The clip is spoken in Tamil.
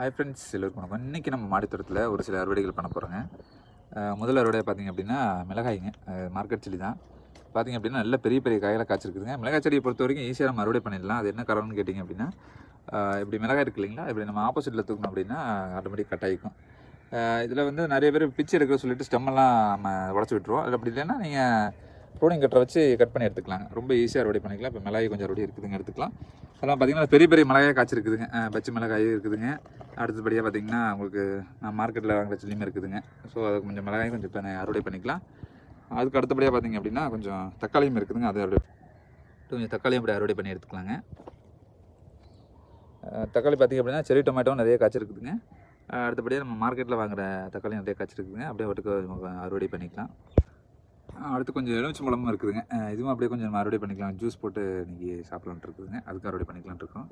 ஹாய் ஃப்ரெண்ட்ஸ் எல்லோருக்கும் வணக்கம். இன்றைக்கி நம்ம மாடித்தோட்டத்தில் ஒரு சில அறுவடைகள் பண்ண போகிறோங்க முதல் அறுவடை பார்த்திங்க அப்படின்னா மிளகாய்ங்க. மார்க்கெட் செடி தான். பார்த்திங்க அப்படின்னா நல்ல பெரிய பெரிய காயெல்லாம் காய்ச்சிருக்குதுங்க. மிளகாய் செடியை பொறுத்த வரைக்கும் ஈஸியாக நம்ம அறுவடை பண்ணிடலாம். அது என்ன காரணம்னு கேட்டிங்க அப்படின்னா இப்படி மிளகாய் இருக்கு இல்லைங்களா? இப்படி நம்ம ஆப்போசிட்டில் தூக்கணும் அப்படின்னா ஆட்டோமேட்டிக் கட் ஆகிக்கும் இதில் வந்து நிறைய பேர் பிச்சு எடுக்க சொல்லிட்டு ஸ்டெம்மெல்லாம் நம்ம உடச்சி விட்டுருவோம். அது அப்படி இல்லைன்னா நீங்கள் ப்ரோனிங் கட்டரை வச்சு கட் பண்ணி எடுத்துக்கலாம். ரொம்ப ஈஸியாக அறுவடை பண்ணிக்கலாம். இப்போ மிளகாய் கொஞ்சம் அறுவடை இருக்குதுங்க எடுத்துக்கலாம். அதெல்லாம் பார்த்தீங்கன்னா பெரிய பெரிய மிளகாய் காய்ச்சிருக்குதுங்க பச்சை மிளகாய் இருக்குதுங்க. அடுத்தபடியாக பார்த்திங்கன்னா உங்களுக்கு நான் மார்க்கெட்டில் வாங்குற சில்லியும் இருக்குதுங்க. ஸோ அது கொஞ்சம் மிளகாயும் கொஞ்சம் இப்போ அறுவடை பண்ணிக்கலாம். அதுக்கு அடுத்தபடியாக பார்த்திங்க அப்படின்னா கொஞ்சம் தக்காளியும் இருக்குதுங்க. அதை அறுவடை கொஞ்சம் தக்காளியும் அப்படி அறுவடை பண்ணி எடுத்துக்கலாங்க. தக்காளி பார்த்திங்க அப்படின்னா செரி டொமேட்டோவும் நிறைய காய்ச்சிருக்குதுங்க அடுத்தபடியாக நம்ம மார்க்கெட்டில் வாங்குகிற தக்காளி நிறைய காய்ச்சிருக்குதுங்க அப்படியே ஒட்டுக்கு அறுவடை பண்ணிக்கலாம். அடுத்து கொஞ்சம் எலுமிச்சம்பழமும் இருக்குதுங்க. இதுவும் அப்படியே கொஞ்சம் மறுபடியும் அறுவடை பண்ணிக்கலாம். ஜூஸ் போட்டு இன்றைக்கி சாப்பிட்லான்ட்டு இருக்குதுங்க. அதுக்கு அறுவடை பண்ணிக்கலான்ட்டு இருக்கோம்.